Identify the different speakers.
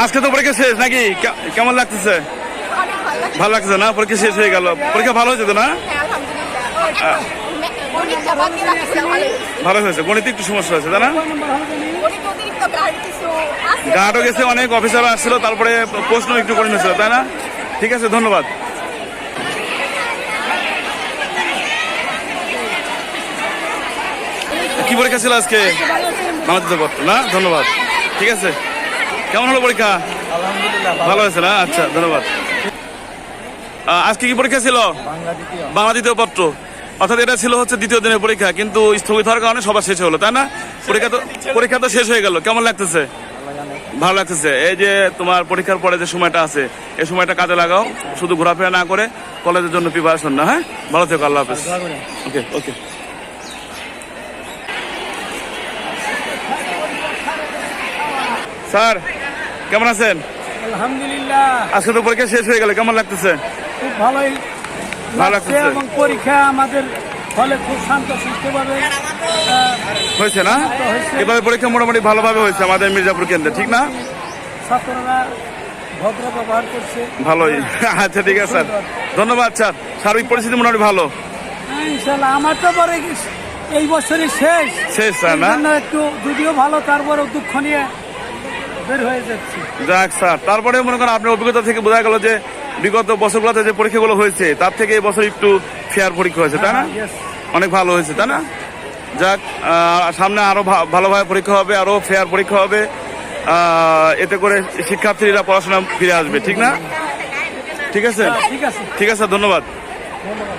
Speaker 1: আজকে তো পরীক্ষা শেষ নাকি? কেমন লাগতেছে?
Speaker 2: ভালো লাগছে।
Speaker 1: না? পরীক্ষা শেষ হয়ে গেল। পরীক্ষা ভালো হয়েছে তো না?
Speaker 2: ভালো হয়েছে।
Speaker 1: হয়েছে একটু সমস্যা হয়েছে তাই না?
Speaker 2: গণিত
Speaker 1: গার্ডও গেছে, অনেক অফিসার আসছিল, তারপরে প্রশ্ন একটু করে নিয়েছিল তাই না? ঠিক আছে, ধন্যবাদ। কি পরীক্ষা ছিল আজকে? বাংলাদেশের পত্র না? ধন্যবাদ। ঠিক আছে। কেমন হলো পরীক্ষা? ভালো হয়েছে না? আচ্ছা ধন্যবাদ। আজকে কি পরীক্ষা ছিল? বাংলা দ্বিতীয়। পত্র। অর্থাৎ এটা ছিল হচ্ছে দ্বিতীয় দিনের পরীক্ষা কিন্তু স্থগিত হওয়ার কারণে সবার শেষ হলো তাই না? পরীক্ষা তো পরীক্ষা তো শেষ হয়ে গেল। কেমন লাগতেছে? ভালো লাগতেছে। এই যে তোমার পরীক্ষার পরে যে সময়টা আছে এই সময়টা কাজে লাগাও শুধু ঘোরাফেরা না করে কলেজের জন্য প্রিপারেশন না হ্যাঁ? ভালো থেকো আল্লাহ হাফেজ। ওকে ওকে। স্যার কেমন আছেন?
Speaker 3: আলহামদুলিল্লাহ।
Speaker 1: আজকে তো পরীক্ষা শেষ হয়ে গেল কেমন লাগতেছে?
Speaker 3: খুব ভালোই
Speaker 1: ভালো
Speaker 3: লাগছে এবং পরীক্ষা আমাদের হলে খুব শান্ত সুস্থভাবে
Speaker 1: হয়েছে না। এভাবে পরীক্ষা মোটামুটি ভালোভাবে হয়েছে আমাদের মির্জাপুর কেন্দ্রে ঠিক না?
Speaker 3: ছাত্ররা ভদ্র ব্যবহার করছে।
Speaker 1: ভালোই। আচ্ছা ঠিক আছে। স্যার ধন্যবাদ স্যার। সার্বিক পরিস্থিতি মোটামুটি ভালো?
Speaker 3: হ্যাঁ, ইনশাল্লাহ। আমার তো পরে এই বছরই শেষ।
Speaker 1: শেষ স্যার না?
Speaker 3: একটু যদিও ভালো তারপরেও দুঃখ নিয়ে
Speaker 1: যাক স্যার তারপরে মনে করেন আপনার অভিজ্ঞতা থেকে বোঝা গেল যে বিগত বছরগুলোতে যে পরীক্ষাগুলো হয়েছে তার থেকে এই বছর একটু ফেয়ার পরীক্ষা হয়েছে তাই না? অনেক ভালো হয়েছে তাই না? যাক সামনে আরও ভালোভাবে পরীক্ষা হবে আরও ফেয়ার পরীক্ষা হবে এতে করে শিক্ষার্থীরা পড়াশোনা ফিরে আসবে ঠিক না? ঠিক আছে?
Speaker 3: ঠিক আছে।
Speaker 1: ঠিক আছে ধন্যবাদ।
Speaker 3: ধন্যবাদ।